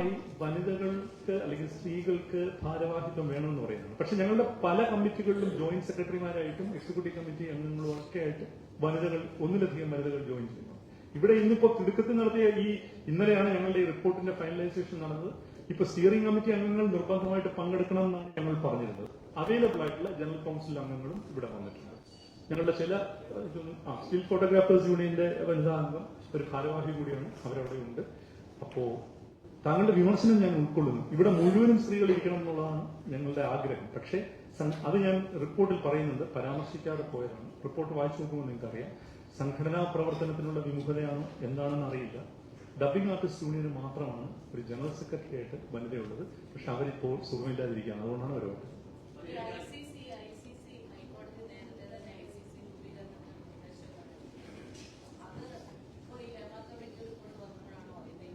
നിയമപരമായി വനിതകൾക്ക് അല്ലെങ്കിൽ സ്ത്രീകൾക്ക് ഭാരവാഹിത്വം വേണമെന്ന് പറയുന്നത്. പക്ഷെ ഞങ്ങളുടെ പല കമ്മിറ്റികളിലും ജോയിന്റ് സെക്രട്ടറിമാരായിട്ടും എക്സിക്യൂട്ടീവ് കമ്മിറ്റി അംഗങ്ങളും ഒക്കെ ആയിട്ട് വനിതകൾ ഒന്നിലധികം വനിതകൾ ജോയിൻ ചെയ്യുന്നു. ഇവിടെ ഇന്നിപ്പോ തിടുക്കത്തിൽ നടത്തിയ ഈ ഇന്നലെയാണ് ഞങ്ങളുടെ ഈ റിപ്പോർട്ടിന്റെ ഫൈനലൈസേഷൻ നടന്നത്. ഇപ്പൊ സ്റ്റിയറിംഗ് കമ്മിറ്റി അംഗങ്ങൾ നിർബന്ധമായിട്ട് പങ്കെടുക്കണം എന്നാണ് ഞങ്ങൾ പറഞ്ഞിരുന്നത്. അവൈലബിൾ ആയിട്ടുള്ള ജനറൽ കൗൺസിൽ അംഗങ്ങളും ഇവിടെ വന്നിട്ടുണ്ട്. ഞങ്ങളുടെ ചില സ്റ്റിൽ ഫോട്ടോഗ്രാഫേഴ്സ് യൂണിയന്റെ വനിതാ അംഗം ഒരു ഭാരവാഹി കൂടിയാണ്. അവരവിടെ ഉണ്ട് അപ്പോ താങ്കളുടെ വിമർശനം ഞാൻ ഉൾക്കൊള്ളുന്നു. ഇവിടെ മുഴുവനും സ്ത്രീകൾ ഇരിക്കണം എന്നുള്ളതാണ് ഞങ്ങളുടെ ആഗ്രഹം. പക്ഷേ അത് ഞാൻ റിപ്പോർട്ടിൽ പറയുന്നുണ്ട്. പരാമർശിക്കാതെ പോയതാണ്. റിപ്പോർട്ട് വായിച്ചു നോക്കുമ്പോൾ നിങ്ങൾക്കറിയാം. സംഘടനാ പ്രവർത്തനത്തിനുള്ള വിമുഖതയാണ് എന്താണെന്ന് അറിയില്ല. ഡബിംഗ് ആർട്ടിസ്റ്റ് യൂണിയന് മാത്രമാണ് ഒരു ജനറൽ സെക്രട്ടറി ആയിട്ട് വനിതയുള്ളത്. പക്ഷെ അവരിപ്പോൾ സുഖമില്ലാതിരിക്കുകയാണ്. അതുകൊണ്ടാണ് അവർ വന്നത് ICC, ICC, ഹൈക്കോടതി നേരത്തെ തന്നെ ICC രൂപീകരണം നിർദ്ദേശിച്ചതാണ്. അത് ഇപ്പോൾ ഈ ഹേമ കമ്മിറ്റി റിപ്പോർട്ട് വന്നപ്പോഴാണോ അതിന്റെ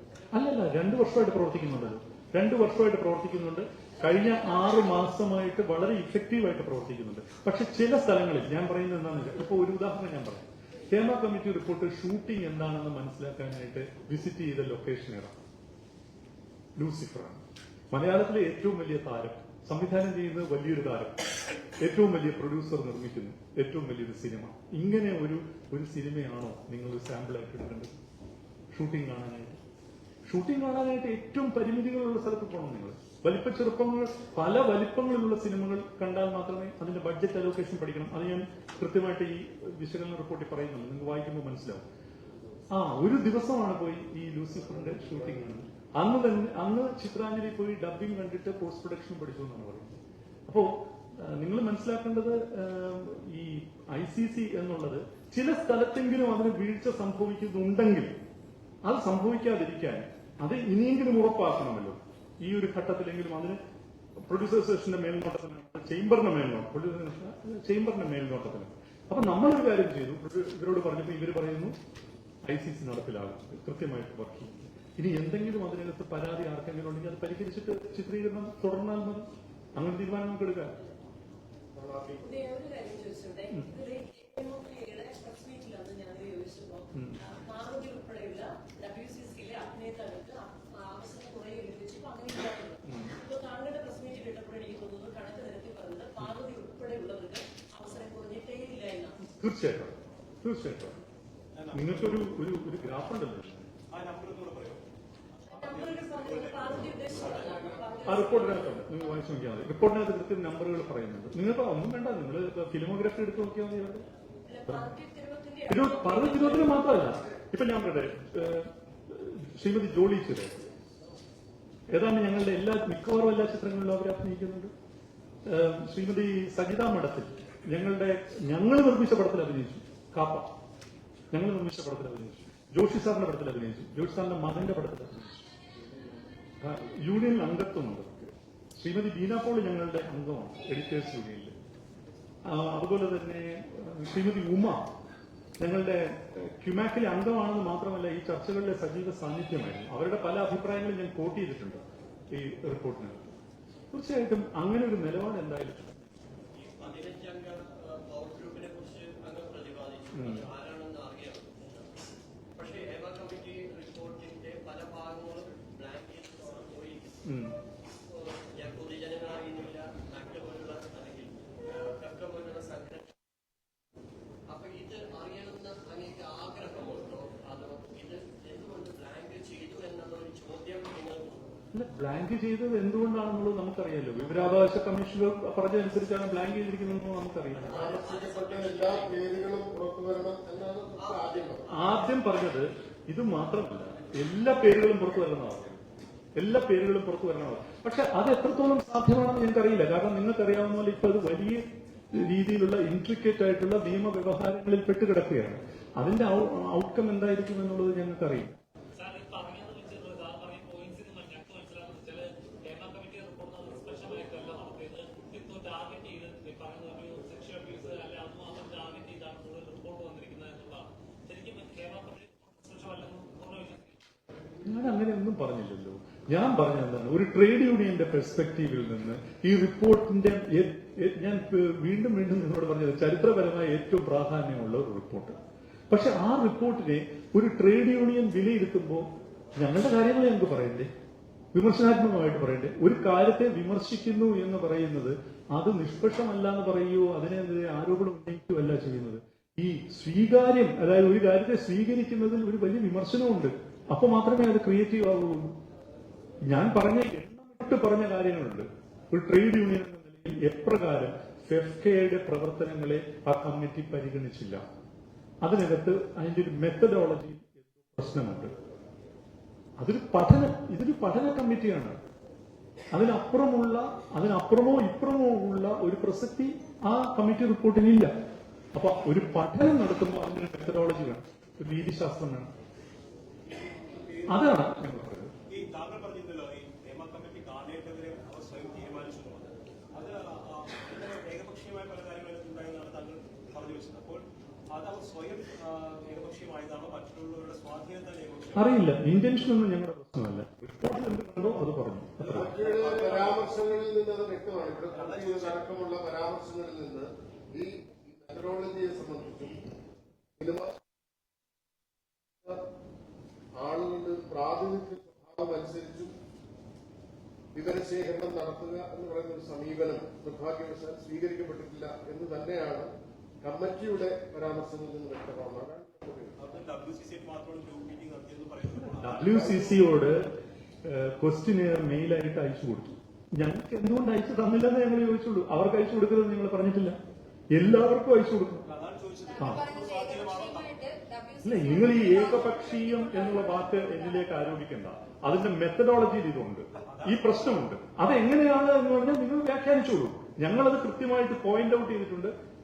ഇത്തരം രണ്ടു വർഷമായിട്ട് പ്രവർത്തിക്കുന്നുണ്ടല്ലോ രണ്ടു വർഷമായിട്ട് പ്രവർത്തിക്കുന്നുണ്ട്. കഴിഞ്ഞ ആറ് മാസമായിട്ട് വളരെ ഇഫക്റ്റീവായിട്ട് പ്രവർത്തിക്കുന്നുണ്ട്. പക്ഷെ ചില സ്ഥലങ്ങളിൽ ഞാൻ പറയുന്നത് എന്താണെന്ന് വെച്ചാൽ ഇപ്പൊ ഒരു ഉദാഹരണം ഞാൻ പറയാം. കേരള കമ്മിറ്റി റിപ്പോർട്ട് ഷൂട്ടിംഗ് എന്താണെന്ന് മനസ്സിലാക്കാനായിട്ട് വിസിറ്റ് ചെയ്ത ലൊക്കേഷൻ ഏതാണ് ലൂസിഫറാണ്. മലയാളത്തിലെ ഏറ്റവും വലിയ താരം സംവിധാനം ചെയ്യുന്നത് വലിയൊരു താരം ഏറ്റവും വലിയ പ്രൊഡ്യൂസർ നിർമ്മിക്കുന്നു ഏറ്റവും വലിയൊരു സിനിമ. ഇങ്ങനെ ഒരു ഒരു സിനിമയാണോ നിങ്ങൾ ആയിട്ട് എടുക്കേണ്ടത്? ഷൂട്ടിംഗ് കാണാനായിട്ട്. ഷൂട്ടിംഗ് കാണാനായിട്ട് ഏറ്റവും പരിമിതികളുള്ള സ്ഥലത്ത് പോകണം നിങ്ങൾ. വലിപ്പ ചെറുപ്പങ്ങൾ പല വലിപ്പങ്ങളിലുള്ള സിനിമകൾ കണ്ടാൽ മാത്രമേ അതിന്റെ ബഡ്ജറ്റ് അലോക്കേഷൻ പഠിക്കണം. അത് ഞാൻ കൃത്യമായിട്ട് ഈ വിശകലന റിപ്പോർട്ടിൽ പറയുന്നുണ്ട്. നിങ്ങൾക്ക് വായിക്കുമ്പോൾ മനസ്സിലാവും. ആ ഒരു ദിവസമാണ് പോയി ഈ ലൂസിഫറിന്റെ ഷൂട്ടിംഗ് കാണുന്നത് അന്ന് തന്നെ അന്ന് ചിത്രാഞ്ജലി പോയി ഡബിംഗ് കണ്ടിട്ട് പോസ്റ്റ് പ്രൊഡക്ഷൻ പഠിച്ചു എന്നാണ് പറയുന്നത്. അപ്പോ നിങ്ങൾ മനസ്സിലാക്കേണ്ടത് ഈ ഐ സി സി എന്നുള്ളത് ചില സ്ഥലത്തെങ്കിലും അതിന് വീഴ്ച സംഭവിക്കുന്നുണ്ടെങ്കിൽ അത് സംഭവിക്കാതിരിക്കാൻ അത് ഇനിയെങ്കിലും ഉറപ്പാക്കണമല്ലോ. ഈ ഒരു ഘട്ടത്തിലെങ്കിലും അതിന് പ്രൊഡ്യൂസേഴ്സിന്റെ മേൽനോട്ടത്തിന് ചേംബറിന്റെ മേൽനോട്ടം പ്രൊഡ്യൂസർ ചേംബറിന്റെ മേൽനോട്ടത്തിന്. അപ്പൊ നമ്മളൊരു കാര്യം ചെയ്തു. ഇവരോട് പറഞ്ഞപ്പോ ഇവർ പറയുന്നു ഐ സി സി നടപ്പിലാകും. കൃത്യമായിട്ട് വർക്ക് ചെയ്യും. ഇനി എന്തെങ്കിലും അതിനകത്ത് പരാതി ആർക്കെങ്കിലും ഉണ്ടെങ്കിൽ അത് പരിഹരിച്ചിട്ട് ചിത്രീകരണം തുടർന്നാൽ മതി. അങ്ങനെ തീരുമാനങ്ങൾക്ക് നമുക്ക് എടുക്കാം തീർച്ചയായിട്ടും. തീർച്ചയായിട്ടും. നിങ്ങൾക്കൊരു ഒരു ഒരു ഗ്രാഫ് ഉണ്ടല്ലോ. ആ റിപ്പോർട്ടിനകത്തുണ്ട് നിങ്ങൾ വായിച്ചു നോക്കിയാൽ മതി. റിപ്പോർട്ടിനകത്ത് കൃത്യം നമ്പറുകൾ പറയുന്നുണ്ട്. നിങ്ങൾക്ക് ഒന്നും വേണ്ട. നിങ്ങൾ ഫിലിമോഗ്രാഫി എടുത്ത് നോക്കിയാൽ മതി തിരുവ- പറഞ്ഞ തിരുവനന്തപുരം മാത്രമല്ല. ഇപ്പൊ ഞാൻ പറയട്ടെ ശ്രീമതി ജോളി ചിര ഏതാണ്ട് ഞങ്ങളുടെ എല്ലാ മിക്കവാറും എല്ലാ ചിത്രങ്ങളിലും അവർ അഭിനയിക്കുന്നുണ്ട് ശ്രീമതി സജിത മഠത്തിൽ. ഞങ്ങളുടെ ഞങ്ങൾ നിർമ്മിച്ച പടത്തിൽ അഭിനയിച്ചു. കാപ്പ. ഞങ്ങൾ നിർമ്മിച്ച പടത്തിൽ അഭിനയിച്ചു. ജോഷി സാറിന്റെ പടത്തിൽ അഭിനയിച്ചു. ജോഷി സാറിന്റെ മകന്റെ പടത്തിൽ അഭിനയിച്ചു. യൂണിയനിൽ അംഗത്വമുണ്ട്. ശ്രീമതി ബീന പോൾ ഞങ്ങളുടെ അംഗമാണ് എഡിറ്റേഴ്സ് യൂണിയനിൽ അതുപോലെ തന്നെ ശ്രീമതി ഉമ ഞങ്ങളുടെ ക്യുമാക്കിലെ അംഗമാണെന്ന് മാത്രമല്ല ഈ ചർച്ചകളിലെ സജീവ സാന്നിധ്യമായിരുന്നു. അവരുടെ പല അഭിപ്രായങ്ങളും ഞാൻ കോട്ട് ചെയ്തിട്ടുണ്ട് ഈ റിപ്പോർട്ടിനകത്ത്. തീർച്ചയായിട്ടും അങ്ങനെ ഒരു നിലപാട് എന്തായാലും പക്ഷേ ഹേമ കമ്മിറ്റി റിപ്പോർട്ടിന്റെ പല ഭാഗങ്ങളും ബ്ലാങ്ക് പോയിരിക്കുന്നു ഉം. ഞാൻ പൊതുജനങ്ങൾ അറിയുന്നില്ല നാട്ടിൽ പോലുള്ള അല്ലെങ്കിൽ കക്ക പോലുള്ള സംഘടന അപ്പൊ ഇത് അറിയണമെന്ന് അങ്ങേക്ക് ആഗ്രഹമുണ്ടോ അതോ ഇത് എന്തുകൊണ്ട് ബ്ലാങ്ക് ചെയ്തു എന്നുള്ള ഒരു ചോദ്യം നിങ്ങൾക്ക് അല്ല ബ്ലാങ്ക് ചെയ്തത് എന്തുകൊണ്ടാണെന്നുള്ളത് നമുക്കറിയാലോ. വിവരാവകാശ കമ്മീഷൻ പറഞ്ഞതനുസരിച്ചാണ് ബ്ലാങ്ക് ചെയ്തിരിക്കുന്നതെന്ന് നമുക്കറിയാം. ആദ്യം പറഞ്ഞത്. ആദ്യം പറഞ്ഞത് ഇത് മാത്രമല്ല എല്ലാ പേരുകളും പുറത്തു വരണമെന്നാണ് എല്ലാ പേരുകളും പുറത്തു വരണമെന്നാണ് പക്ഷെ അത് എത്രത്തോളം സാധ്യമാണെന്ന് ഞങ്ങൾക്കറിയില്ല കാരണം നിങ്ങൾക്കറിയാവുന്ന പോലെ ഇപ്പൊ അത് വലിയ രീതിയിലുള്ള ഇൻട്രിക്കേറ്റ് ആയിട്ടുള്ള നിയമവ്യവഹാരങ്ങളിൽ പെട്ടുകിടക്കുകയാണ്. അതിന്റെ ഔട്ട്കം എന്തായിരിക്കും എന്നുള്ളത് ഞങ്ങൾക്കറിയില്ല സാർ ഈ പറഞ്ഞത് വെച്ചിട്ട് സാർ പറഞ്ഞ പോയിന്റ്സിന് ഞങ്ങൾക്ക് മനസ്സിലാകുന്നത് വെച്ചാൽ ഹേമ കമ്മിറ്റി റിപ്പോർട്ട് അത് സ്പെഷ്യലായിട്ടല്ല നടത്തിയത് ഇത് ടാർഗറ്റ് ചെയ്ത് ഈ പറയുന്ന ഒരു സെക്ഷൽ അബ്യൂസ് അല്ലെ അത് മാത്രം ടാർഗറ്റ് ചെയ്താണ് കൂടുതൽ റിപ്പോർട്ട് വന്നിരിക്കുന്നത് എന്നുള്ളതാണ് ശരിക്കും ഹേമ കമ്മിറ്റി സ്പെഷ്യൽ അല്ലെന്ന് പൂർണ വിശ്വസിക്കുന്നു ഞാൻ അങ്ങനെ ഒന്നും പറഞ്ഞില്ലല്ലോ. ഞാൻ പറഞ്ഞ എന്താണ്? ഒരു ട്രേഡ് യൂണിയന്റെ പെർസ്പെക്റ്റീവിൽ നിന്ന് ഈ റിപ്പോർട്ടിന്റെ ഞാൻ വീണ്ടും വീണ്ടും നിങ്ങളോട് പറഞ്ഞത് ചരിത്രപരമായ ഏറ്റവും പ്രാധാന്യമുള്ള ഒരു റിപ്പോർട്ട്. പക്ഷെ ആ റിപ്പോർട്ടിനെ ഒരു ട്രേഡ് യൂണിയൻ വിലയിരുത്തുമ്പോൾ ഞങ്ങളുടെ കാര്യങ്ങൾ ഞങ്ങൾക്ക് പറയണ്ടേ? വിമർശനാത്മകമായിട്ട് പറയണ്ടേ? ഒരു കാര്യത്തെ വിമർശിക്കുന്നു എന്ന് പറയുന്നത് അത് നിഷ്പക്ഷമല്ല എന്ന് പറയുകയോ അതിനെതിരെ ആരോപണം ഉന്നയിക്കുകയല്ല ചെയ്യുന്നത്. ഈ സ്വീകാര്യം അതായത് ഒരു കാര്യത്തെ സ്വീകരിക്കുന്നതിൽ ഒരു വലിയ വിമർശനമുണ്ട്. അപ്പൊ മാത്രമേ അത് ക്രിയേറ്റീവ് ആവുള്ളൂ ഞാൻ പറഞ്ഞ എണ്ണമിട്ട് പറഞ്ഞ കാര്യങ്ങളുണ്ട്. ഒരു ട്രേഡ് യൂണിയൻ എന്ന നിലയിൽ എപ്രകാരം ഫെഫ്കയുടെ പ്രവർത്തനങ്ങളെ ആ കമ്മിറ്റി പരിഗണിച്ചില്ല. അതിനകത്ത് അതിന്റെ ഒരു മെത്തഡോളജി പ്രശ്നമുണ്ട്. അതൊരു പഠന ഇതൊരു പഠന കമ്മിറ്റിയാണ് അതിനപ്പുറമുള്ള അതിനപ്പുറമോ ഇപ്പുറമോ ഉള്ള ഒരു പ്രസക്തി ആ കമ്മിറ്റി റിപ്പോർട്ടിനില്ല അപ്പൊ ഒരു പഠനം നടത്തുമ്പോൾ അതിനൊരു മെത്തഡോളജി വേണം. ഒരു രീതിശാസ്ത്രം വേണം. അതാണ്. ഈ താങ്കൾ പറഞ്ഞിരുന്നല്ലോ ഈ നിയമ കമ്മിറ്റി കാണേണ്ടവരെ അവർ സ്വയം തീരുമാനിച്ചു ആ, ഇങ്ങനെ പല കാര്യങ്ങളും ഉണ്ടായെന്നാണ് താങ്കൾ പറഞ്ഞു വെച്ചത്. അപ്പോൾ അത് സ്വയം ആ, ഏകപക്ഷീയമായതാണോ? മറ്റുള്ളവരുടെ സ്വാധീനത്താൽ അറിയില്ല. ഇന്റൻഷൻ ഒന്നും ഞങ്ങളുടെ പ്രശ്നമല്ല. റിപ്പോർട്ടിൽ എന്ത് കണ്ടോ അത് പറഞ്ഞു. പരാമർശങ്ങളിൽ നിന്ന് അത് വ്യക്തമാണ്. ഇവിടെ അടക്കമുള്ള പരാമർശങ്ങളിൽ നിന്ന് ഈ മെത്തഡോളജിയെ സംബന്ധിച്ചും സിനിമ ആളുകളുടെ പ്രാതിനിധ്യ സ്വഭാവം അനുസരിച്ചും വിവരശേഖരണം നടത്തുക എന്ന് പറയുന്ന ഒരു സമീപനം നിർഭാഗ്യവശാൽ സ്വീകരിക്കപ്പെട്ടിട്ടില്ല എന്ന് തന്നെയാണ് കമ്മിറ്റിയുടെ പരാമർശങ്ങളിൽ നിന്ന് വ്യക്തമാകുന്നത് ഡബ്ല്യു സി ഡബ്ല്യു സിയോട് ക്വസ്റ്റിന് മെയിലായിട്ട് അയച്ചു കൊടുത്തു. ഞങ്ങൾക്ക് എന്തുകൊണ്ട് അയച്ചു തന്നില്ലെന്ന് ഞങ്ങൾ ചോദിച്ചുള്ളൂ. അവർക്ക് അയച്ചു കൊടുക്കുന്നത് നിങ്ങൾ പറഞ്ഞിട്ടില്ല. എല്ലാവർക്കും അയച്ചു കൊടുക്കും. അല്ല നിങ്ങൾ ഈ ഏകപക്ഷീയം എന്നുള്ള വാക്ക് എന്നിലേക്ക് ആരോപിക്കണ്ട. അതിന്റെ മെത്തഡോളജിയിൽ ഇതുണ്ട്. ഈ പ്രശ്നമുണ്ട്. അത് എങ്ങനെയാണ് എന്ന് പറഞ്ഞാൽ നിങ്ങൾ വ്യാഖ്യാനിച്ചോളൂ ഞങ്ങളത് കൃത്യമായിട്ട് പോയിന്റ് ഔട്ട് ചെയ്തിട്ടുണ്ട്.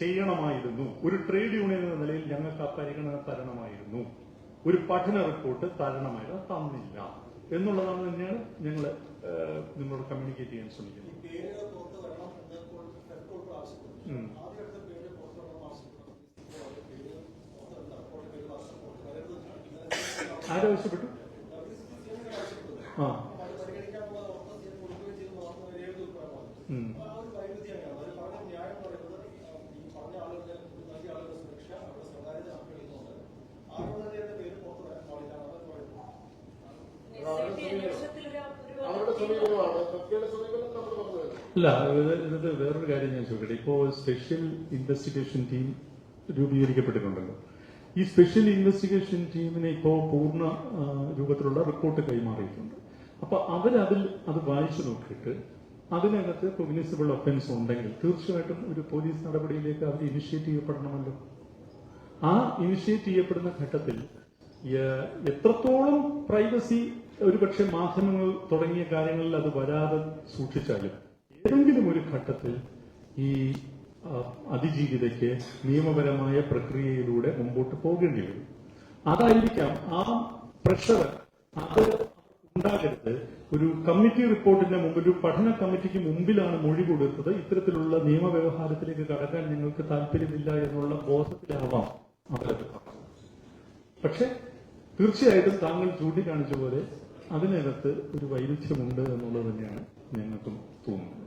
ചെയ്യണമായിരുന്നു. ഒരു ട്രേഡ് യൂണിയൻ എന്ന നിലയിൽ ഞങ്ങൾക്ക് ആ പരിഗണന തരണമായിരുന്നു. ഒരു പഠന റിപ്പോർട്ട് തരണമായിരുന്നു. തന്നില്ല. എന്നുള്ളതാണ് തന്നെയാണ് ഞങ്ങൾ നിങ്ങളോട് കമ്മ്യൂണിക്കേറ്റ് ചെയ്യാൻ ശ്രമിക്കുന്നത്. ആരാവശ്യപ്പെട്ടു ആ അത് പരിഗണിക്കാൻ പോകുന്ന ഓർമ്മ ചെയ്ത് കൊടുക്കുകയും ചെയ്ത് മാത്രം വരെയത് ഉൾപ്പെടാൻ ഉം. ആ ഒരു വൈരുദ്ധ്യം അങ്ങനെയാണ് അവർ പറഞ്ഞ ന്യായം എന്ന് പറയുന്നത് ഈ പറഞ്ഞ ആളുകളുടെ നൽകിയ ആളുകളുടെ സുരക്ഷ അവരുടെ സ്വകാര്യത കണക്കിലെടുത്തുകൊണ്ട് ആരോപണത്തിന്റെ പേര് പുറത്തു വരാൻ പാടില്ല എന്നാണ് പറയുന്നത് എസ് ഐ ടി അന്വേഷണത്തിൽ ഒരു ഒരു അവരുടെ സമീപനമാണ് കമ്മിറ്റിയുടെ സമീപനം നമ്മൾ പറഞ്ഞത് അല്ല ഇത് ഇത് വേറൊരു കാര്യം ഞാൻ ചോദിക്കട്ടെ. ഇപ്പോ സ്പെഷ്യൽ ഇൻവെസ്റ്റിഗേഷൻ ടീം രൂപീകരിക്കപ്പെട്ടിട്ടുണ്ടല്ലോ. ഈ സ്പെഷ്യൽ ഇൻവെസ്റ്റിഗേഷൻ ടീമിന് ഇപ്പോൾ പൂർണ രൂപത്തിലുള്ള റിപ്പോർട്ട് കൈമാറിയിട്ടുണ്ട്. അപ്പൊ അവരതിൽ അത് വായിച്ചു നോക്കിയിട്ട് അതിനകത്ത് കൊഗ്നിസിബിൾ ഒഫൻസ് ഉണ്ടെങ്കിൽ തീർച്ചയായിട്ടും ഒരു പോലീസ് നടപടിയിലേക്ക് അവർ ഇനിഷ്യേറ്റ് ചെയ്യപ്പെടണമല്ലോ. ആ ഇനിഷ്യേറ്റ് ചെയ്യപ്പെടുന്ന ഘട്ടത്തിൽ എത്രത്തോളം പ്രൈവസി ഒരുപക്ഷെ മാധ്യമങ്ങൾ തുടങ്ങിയ കാര്യങ്ങളിൽ അത് വരാതെ സൂക്ഷിച്ചാലും ഏതെങ്കിലും ഒരു ഘട്ടത്തിൽ ഈ അതിജീവിതയ്ക്ക് നിയമപരമായ പ്രക്രിയയിലൂടെ മുമ്പോട്ട് പോകേണ്ടി വരും. അതായിരിക്കാം ആ പ്രഷർ അത് ഉണ്ടാകരുത്. ഒരു കമ്മിറ്റി റിപ്പോർട്ടിന്റെ മുമ്പ് ഒരു പഠന കമ്മിറ്റിക്ക് മുമ്പിലാണ് മൊഴി കൊടുത്തത്. ഇത്തരത്തിലുള്ള നിയമവ്യവഹാരത്തിലേക്ക് കടക്കാൻ നിങ്ങൾക്ക് താല്പര്യമില്ല എന്നുള്ള ബോധത്തിലാവാം അവരത്. പക്ഷെ തീർച്ചയായിട്ടും താങ്കൾ ചൂണ്ടിക്കാണിച്ച പോലെ അതിനകത്ത് ഒരു വൈരുദ്ധ്യമുണ്ട് എന്നുള്ളത് തന്നെയാണ് ഞങ്ങൾക്കും തോന്നുന്നത്.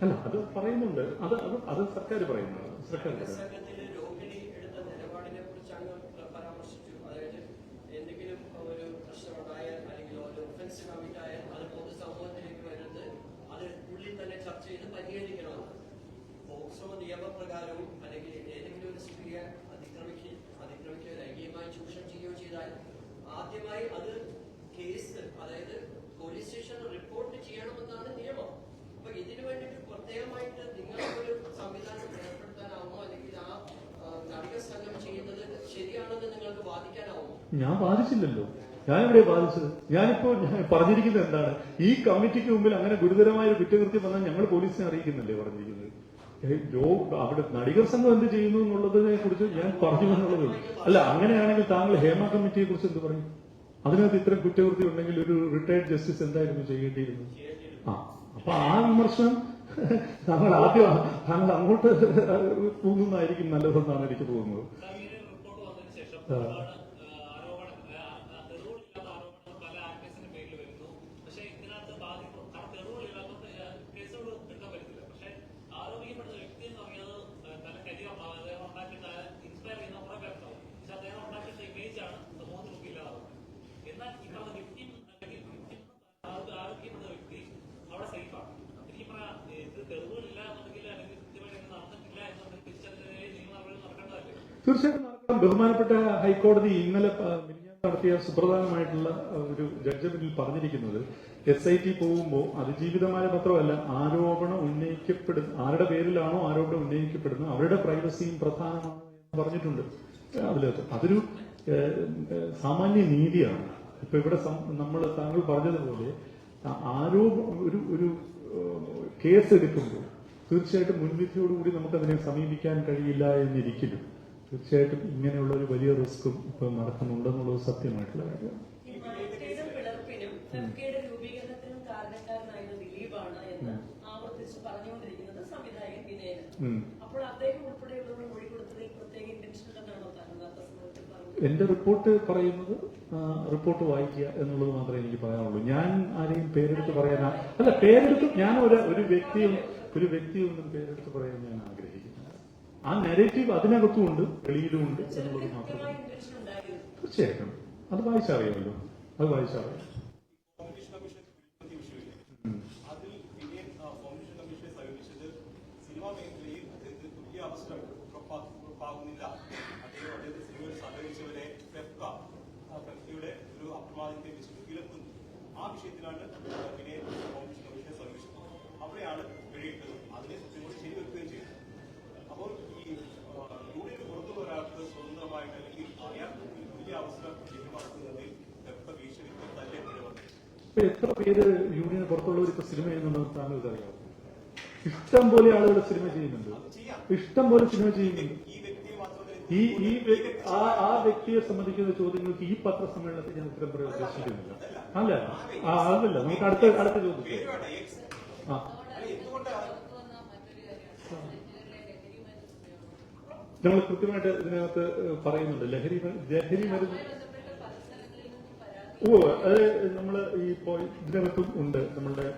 അല്ല അത് പറയുന്നുണ്ട്. അത് അത് സർക്കാർ പറയുന്നത് സർക്കാർ പറയുന്നത് സംഘത്തിലെ രോഹിണി എടുത്ത നിലപാടിനെ കുറിച്ച് അങ്ങ് പരാമർശിച്ചു അതായത് എന്തെങ്കിലും ഒരു പ്രശ്നമുണ്ടായാൽ അല്ലെങ്കിൽ ഒരു ഒഫൻസ് കമ്മിറ്റ് ആയാൽ അത് പൊതുസമൂഹത്തിലേക്ക് വരുന്നത് അത് ഉള്ളിൽ തന്നെ ചർച്ച ചെയ്ത് പരിഹരിക്കണമെന്ന് പോക്സോ നിയമപ്രകാരവും അല്ലെങ്കിൽ ഏതെങ്കിലും ഒരു സ്ത്രീയെ അതിക്രമിക്കുക അതിക്രമിക്കുകയോ ലൈംഗികമായി ചൂഷണം ചെയ്യുകയോ ചെയ്താൽ ആദ്യമായി അത് കേസ് അതായത് പോലീസ് സ്റ്റേഷനിൽ റിപ്പോർട്ട് ചെയ്യണമെന്നാണ് നിയമം അപ്പൊ ഇതിനു വേണ്ടിയിട്ട് പ്രത്യേകമായിട്ട് നിങ്ങൾക്കൊരു സംവിധാനം ഏർപ്പെടുത്താനാവുമോ അല്ലെങ്കിൽ ആ ആ, നടിക സംഘം ചെയ്യുന്നത് ശരിയാണെന്ന് നിങ്ങൾക്ക് വാദിക്കാനാവുമോ ഞാൻ ബാധിച്ചില്ലല്ലോ ഞാൻ ഇവിടെ ബാധിച്ചത് ഞാനിപ്പോ പറഞ്ഞിരിക്കുന്നത് എന്താണ്? ഈ കമ്മിറ്റിക്ക് മുമ്പിൽ അങ്ങനെ ഗുരുതരമായ ഒരു കുറ്റകൃത്യം വന്നാൽ ഞങ്ങൾ പോലീസിനെ അറിയിക്കുന്നല്ലേ പറഞ്ഞിരിക്കുന്നത്? അവിടെ നടികർ സംഘം എന്ത് ചെയ്യുന്നു എന്നുള്ളതിനെ കുറിച്ച് ഞാൻ പറഞ്ഞു എന്നുള്ളത് അല്ല അങ്ങനെയാണെങ്കിൽ താങ്കൾ ഹേമ കമ്മിറ്റിയെ കുറിച്ച് എന്ത് പറയും അതിനകത്ത് ഇത്തരം കുറ്റകൃത്യം ഉണ്ടെങ്കിൽ ഒരു റിട്ടയർഡ് ജസ്റ്റിസ് എന്തായിരുന്നു ചെയ്യേണ്ടിയിരുന്നു ആ അപ്പൊ ആ വിമർശനം താങ്കൾ ആദ്യം താങ്കൾ അങ്ങോട്ട് പോകുന്നതായിരിക്കും നല്ലതെന്നാണ് എനിക്ക് തോന്നുന്നത്. തീർച്ചയായിട്ടും. ബഹുമാനപ്പെട്ട ഹൈക്കോടതി ഇന്നലെ നടത്തിയ സുപ്രധാനമായിട്ടുള്ള ഒരു ജഡ്ജ്മെന്റിൽ പറഞ്ഞിരിക്കുന്നത് എസ് ഐ ടി പോകുമ്പോൾ അതിജീവിതമായ മാത്രമല്ല ആരോപണം ഉന്നയിക്കപ്പെടുന്ന ആരുടെ പേരിലാണോ ആരോപണം ഉന്നയിക്കപ്പെടുന്നത് അവരുടെ പ്രൈവസിയും പ്രധാനമാണ് എന്ന് പറഞ്ഞിട്ടുണ്ട്. അതിലകത്ത്. അതൊരു സാമാന്യ നീതിയാണ്. ഇപ്പൊ ഇവിടെ നമ്മൾ താങ്കൾ പറഞ്ഞതുപോലെ ആരോപ ഒരു ഒരു കേസ് എടുക്കുമ്പോൾ തീർച്ചയായിട്ടും മുൻവിധിയോടുകൂടി നമുക്കതിനെ സമീപിക്കാൻ കഴിയില്ല എന്നിരിക്കലും തീർച്ചയായിട്ടും ഇങ്ങനെയുള്ള ഒരു വലിയ റിസ്ക്കും ഇപ്പൊ നടക്കുന്നുണ്ടെന്നുള്ളത് സത്യമായിട്ടുള്ള കാര്യമാണ് പറഞ്ഞത്. എന്റെ റിപ്പോർട്ട് പറയുന്നത് റിപ്പോർട്ട് വായിക്കുക എന്നുള്ളത് മാത്രമേ എനിക്ക് പറയാനുള്ളൂ. ഞാൻ ആരെയും പേരെടുത്ത് പറയാനാ അല്ല പേരെടുത്ത് ഞാൻ ഒരു ഒരു വ്യക്തിയും ഒരു വ്യക്തിയൊന്നും പേരെടുത്ത് പറയാൻ ഞാൻ ആഗ്രഹിക്കുന്നില്ല ആ നെഗറ്റീവ് അതിനകത്തും ഉണ്ട് വെളിയിലും ഉണ്ട് എന്നുള്ളത് മാത്രമേ തീർച്ചയായിട്ടും. അത് വായിച്ചറിയാമല്ലോ. അത് വായിച്ചറിയാം. ഒരു കമ്മീഷൻ വിളിക്കുന്ന ആ വിഷയത്തിലാണ് അതിൽ ഇപ്പൊ എത്ര പേര് യൂണിയൻ പുറത്തുള്ളവർ ഇപ്പൊ സിനിമ ചെയ്യുന്നുണ്ടെന്ന് താങ്കൾക്ക് അറിയാം ഇഷ്ടം പോലെ ആളുകൾ സിനിമ ചെയ്യുന്നുണ്ട്. ഇഷ്ടം പോലെ സിനിമ ചെയ്യുന്നുണ്ട്. ഈ ഈ ആ ആ വ്യക്തിയെ സംബന്ധിക്കുന്ന ചോദ്യങ്ങൾക്ക് ഈ പത്രസമ്മേളനത്തിൽ ഞാൻ ഉത്തരം പറയാൻ ഉദ്ദേശിക്കുന്നില്ല. അല്ല ആ അതല്ല നമുക്ക് അടുത്ത അടുത്ത ചോദ്യം ആ. ഞങ്ങൾ കൃത്യമായിട്ട് ഇതിനകത്ത് പറയുന്നുണ്ട്. ലഹരി ലഹരി മരുന്ന് അതുമായി ബന്ധപ്പെട്ട് പല സ്ഥലങ്ങളിൽ നിന്നും പരാതി ഓ അത് നമ്മൾ പോയി ഇതിനകത്തും ഉണ്ട്. നമ്മളുടെ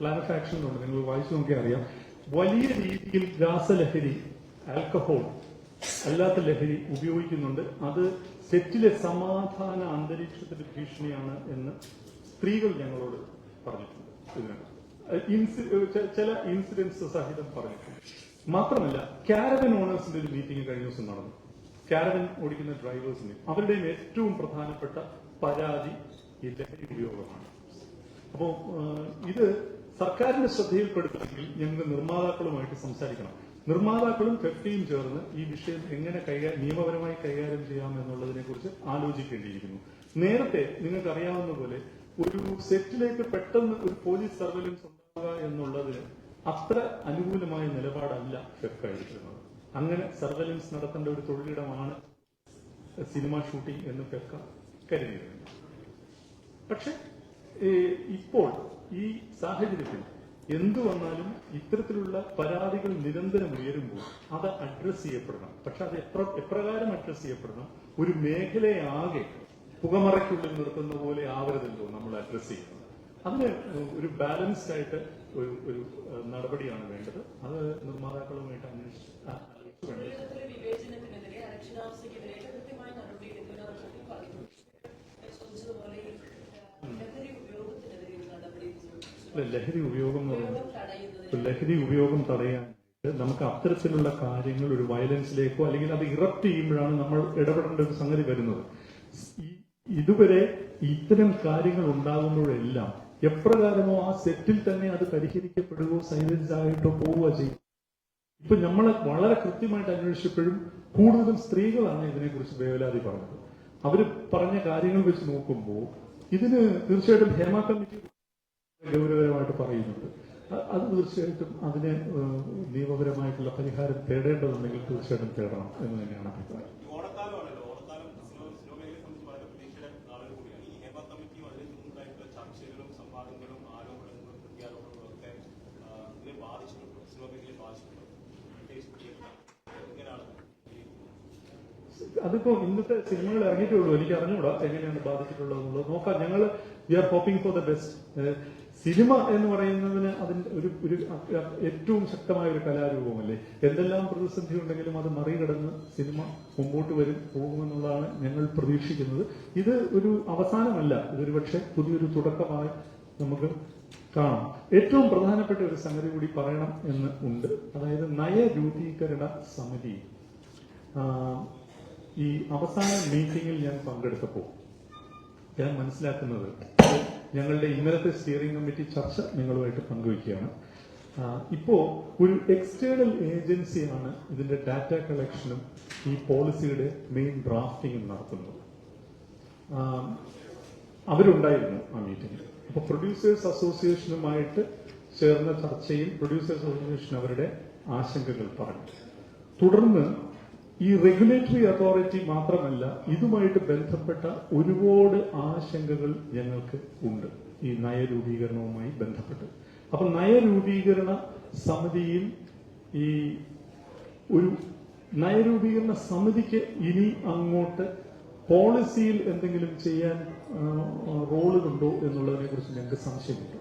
പ്ലാൻ ഓഫ് ഉണ്ട്. നിങ്ങൾ വായിച്ചു നോക്കിയാൽ അറിയാം. വലിയ രീതിയിൽ രാസലഹരി ആൽക്കഹോൾ അല്ലാത്ത ലഹരി ഉപയോഗിക്കുന്നുണ്ട്. അത് സെറ്റിലെ സമാധാന അന്തരീക്ഷത്തിന് ഭീഷണിയാണ് എന്ന് സ്ത്രീകൾ ഞങ്ങളോട് പറഞ്ഞിട്ടുണ്ട് ചില ഇൻസിഡൻസ് സഹിതം പറഞ്ഞിട്ടുണ്ട്. മാത്രമല്ല കാരവൻ ഓണേഴ്സിന്റെ ഒരു മീറ്റിംഗ് കഴിഞ്ഞ ദിവസം നടന്നു. കാരവൻ ഓടിക്കുന്ന ഡ്രൈവേഴ്സിന് അവരുടെയും ഏറ്റവും പ്രധാനപ്പെട്ട പരാതി ഈ ലഹരി ഉപയോഗമാണ് അപ്പോ ഇത് സർക്കാരിന്റെ ശ്രദ്ധയിൽപ്പെടുത്തണമെങ്കിൽ ഞങ്ങൾ നിർമ്മാതാക്കളുമായിട്ട് സംസാരിക്കണം. നിർമ്മാതാക്കളും ഫെഫ്റ്റിയും ചേർന്ന് ഈ വിഷയം എങ്ങനെ നിയമപരമായി കൈകാര്യം ചെയ്യാം എന്നുള്ളതിനെ കുറിച്ച് ആലോചിക്കേണ്ടിയിരിക്കുന്നു. നേരത്തെ നിങ്ങൾക്കറിയാവുന്ന പോലെ ഒരു സെറ്റിലേക്ക് പെട്ടെന്ന് ഒരു പോലീസ് സർവൈലൻസ് ഉണ്ടാവുക എന്നുള്ളതിന് അത്ര അനുകൂലമായ നിലപാടല്ല ഫെഫ് എടുക്കുന്നത് അങ്ങനെ സർവൈലൻസ് നടത്തേണ്ട ഒരു തൊഴിലിടമാണ് സിനിമ ഷൂട്ടിംഗ് എന്ന് ഫെഫ്ക കരുതിയിരുന്നു. പക്ഷെ ഇപ്പോൾ ഈ സാഹചര്യത്തിൽ എന്തു വന്നാലും ഇത്തരത്തിലുള്ള പരാതികൾ നിരന്തരം ഉയരുമ്പോൾ അത് അഡ്രസ് ചെയ്യപ്പെടണം. പക്ഷെ അത് എത്ര എപ്രകാരം അഡ്രസ് ചെയ്യപ്പെടണം? ഒരു മേഖലയാകെ പുകമറയ്ക്കുള്ളിൽ നിർത്തുന്ന പോലെ ആവരുതല്ലോ നമ്മൾ അഡ്രസ് ചെയ്യുന്നത് അതിന് ഒരു ബാലൻസ്ഡ് ആയിട്ട് ഒരു ഒരു നടപടിയാണ് വേണ്ടത്. അത് നിർമ്മാതാക്കളുമായിട്ട് അന്വേഷിച്ച് ചോദിച്ചതുപോലെ ഈ ആ, ലഹരി ഉപയോഗത്തിനെതിരെ നടപടി അല്ല, ലഹരി ഉപയോഗം എന്ന് പറയുന്നത് ലഹരി ഉപയോഗം തടയാൻ നമുക്ക് അത്തരത്തിലുള്ള കാര്യങ്ങൾ ഒരു വയലൻസിലേക്കോ അല്ലെങ്കിൽ അത് ഇറപ്റ്റ് ചെയ്യുമ്പോഴാണ് നമ്മൾ ഇടപെടേണ്ട ഒരു സംഗതി വരുന്നത്. ഇതുവരെ ഇത്തരം കാര്യങ്ങൾ ഉണ്ടാകുമ്പോഴെല്ലാം എപ്രകാരമോ ആ സെറ്റിൽ തന്നെ അത് പരിഹരിക്കപ്പെടുകയോ സൈലൻസ് ആയിട്ടോ പോവുക ചെയ്യും. ഇപ്പൊ നമ്മൾ വളരെ കൃത്യമായിട്ട് അന്വേഷിച്ചപ്പോഴും കൂടുതലും സ്ത്രീകളാണ് ഇതിനെക്കുറിച്ച് വേവലാതി പറഞ്ഞത്. അവർ പറഞ്ഞ കാര്യങ്ങൾ വെച്ച് നോക്കുമ്പോൾ ഇതിന് തീർച്ചയായിട്ടും ഹേമ കമ്മിറ്റി ഗൗരവകരമായിട്ട് പറയുന്നുണ്ട്. അത് തീർച്ചയായിട്ടും അതിന് നിയമപരമായിട്ടുള്ള പരിഹാരം തേടേണ്ടതുണ്ടെങ്കിൽ തീർച്ചയായിട്ടും തേടണം എന്ന് തന്നെയാണ് അഭിപ്രായം. അതിപ്പോ ഇന്നത്തെ സിനിമകൾ ഇറങ്ങിയിട്ടുള്ളൂ. എനിക്ക് അറിഞ്ഞുകൂടാ എങ്ങനെയാണ് ബാധിച്ചിട്ടുള്ളത് എന്നുള്ളത് നോക്കാം ഞങ്ങൾ we are hoping for the best cinema എന്ന് പറയുന്നതിന് അതിന്റെ ഒരു ഒരു ഏറ്റവും ശക്തമായ ഒരു കലാരൂപമല്ലേ? എന്തെല്ലാം പ്രതിസന്ധി ഉണ്ടെങ്കിലും അത് മറികടന്ന് സിനിമ മുമ്പോട്ട് വരും പോകുമെന്നുള്ളതാണ് ഞങ്ങൾ പ്രതീക്ഷിക്കുന്നത്. ഇത് ഒരു അവസാനമല്ല ഇതൊരു പക്ഷേ പുതിയൊരു തുടക്കമായി നമുക്ക് കാണാം. ഏറ്റവും പ്രധാനപ്പെട്ട ഒരു സംഗതി കൂടി പറയണം എന്ന് ഉണ്ട്. അതായത് നയരൂപീകരണ സമിതി. ഈ അവസാന മീറ്റിംഗിൽ ഞാൻ പങ്കെടുത്തപ്പോൾ ഞാൻ മനസ്സിലാക്കുന്നത് ഞങ്ങളുടെ ഇന്നലത്തെ സ്റ്റിയറിംഗ് കമ്മിറ്റി ചർച്ച നിങ്ങളുമായിട്ട് പങ്കുവയ്ക്കുകയാണ്. ഇപ്പോ ഒരു എക്സ്റ്റേണൽ ഏജൻസിയാണ് ഇതിന്റെ ഡാറ്റ കളക്ഷനും ഈ പോളിസിയുടെ മെയിൻ ഡ്രാഫ്റ്റിംഗും നടത്തുന്നത്. അവരുണ്ടായിരുന്നു ആ മീറ്റിംഗിൽ അപ്പോൾ പ്രൊഡ്യൂസേഴ്സ് അസോസിയേഷനുമായിട്ട് ചേർന്ന ചർച്ചയിൽ പ്രൊഡ്യൂസേഴ്സ് അസോസിയേഷൻ അവരുടെ ആശങ്കകൾ പറഞ്ഞു. തുടർന്ന് ഈ റെഗുലേറ്ററി അതോറിറ്റി മാത്രമല്ല ഇതുമായിട്ട് ബന്ധപ്പെട്ട ഒരുപാട് ആശങ്കകൾ ഞങ്ങൾക്ക് ഉണ്ട്. ഈ നയരൂപീകരണവുമായി ബന്ധപ്പെട്ട്. അപ്പൊ നയരൂപീകരണ സമിതിയിൽ ഈ ഒരു നയരൂപീകരണ സമിതിക്ക് ഇനി അങ്ങോട്ട് പോളിസിയിൽ എന്തെങ്കിലും ചെയ്യാൻ റോളുകളുണ്ടോ എന്നുള്ളതിനെ കുറിച്ച് ഞങ്ങൾക്ക് സംശയമുണ്ട്.